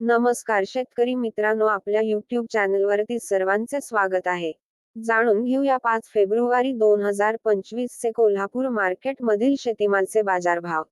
नमस्कार शेतकरी मित्रांनो आपल्या युट्यूब चॅनलवरती सर्वांचे स्वागत आहे. जाणून घेऊया पाच फेब्रुवारी दोन हजार पंचवीस चे कोल्हापूर मार्केट मधील शेतीमालचे बाजारभाव.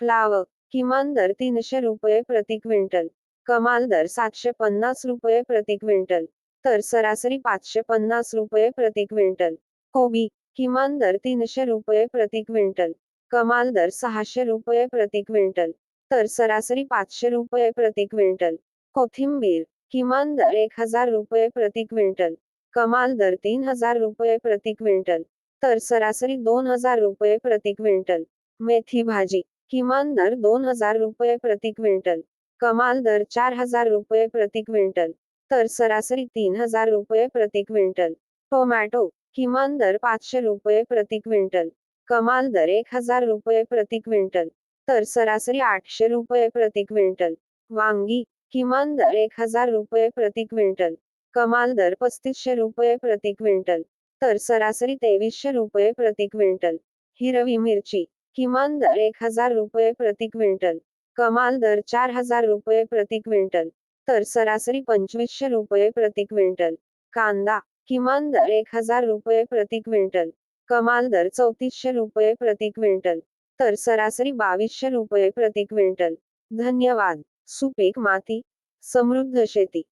फ्लावर किमान दर तीनशे रुपये प्रति क्विंटल कमाल दर सातशे पन्नास रुपये प्रति क्विंटल तर सरासरी पाचशे पन्नास रुपये प्रति क्विंटल. कोबी किमान दर तीनशे रुपये प्रति क्विंटल कमाल दर सहाशे रुपये प्रति क्विंटल. तर सरासरी पाचशे रुपये प्रति क्विंटल. कोथिंबीर, किमान दर एक हज़ार रुपये प्रति क्विंटल. कमाल दर तीन हज़ार रुपये प्रति क्विंटल. तर सरासरी दोन हज़ार रुपये प्रति क्विंटल. मेथी भाजी, किमान दर दोन हज़ार रुपये प्रति क्विंटल. कमाल दर चार हज़ार रुपये प्रति क्विंटल. तर सरासरी तीन हज़ार रुपये प्रति क्विंटल. टोमॅटो, किमान दर पाचशे रुपये प्रति क्विंटल. कमाल दर एक हज़ार रुपये प्रति क्विंटल. तर सरासरी आठशे रुपये प्रति क्विंटल. वांगी किमान दर एक हजार रुपये प्रति क्विंटल. कमाल दर पस्तीसशे रुपये प्रति क्विंटल. तर सरासरी तेवीसशे रुपये प्रति क्विंटल. हिरवी मिरची किमान दर एक हजार रुपये प्रति क्विंटल. कमाल दर चार हजार रुपये प्रति क्विंटल. तर सरासरी पंचवीसशे रुपये प्रति क्विंटल. कांदा किमान दर एक हजार रुपये प्रति क्विंटल. कमाल दर चौतीसशे रुपये प्रति क्विंटल. तर सरासरी बावीसशे रुपये प्रति क्विंटल. धन्यवाद. सुपीक माती. समृद्ध शेती.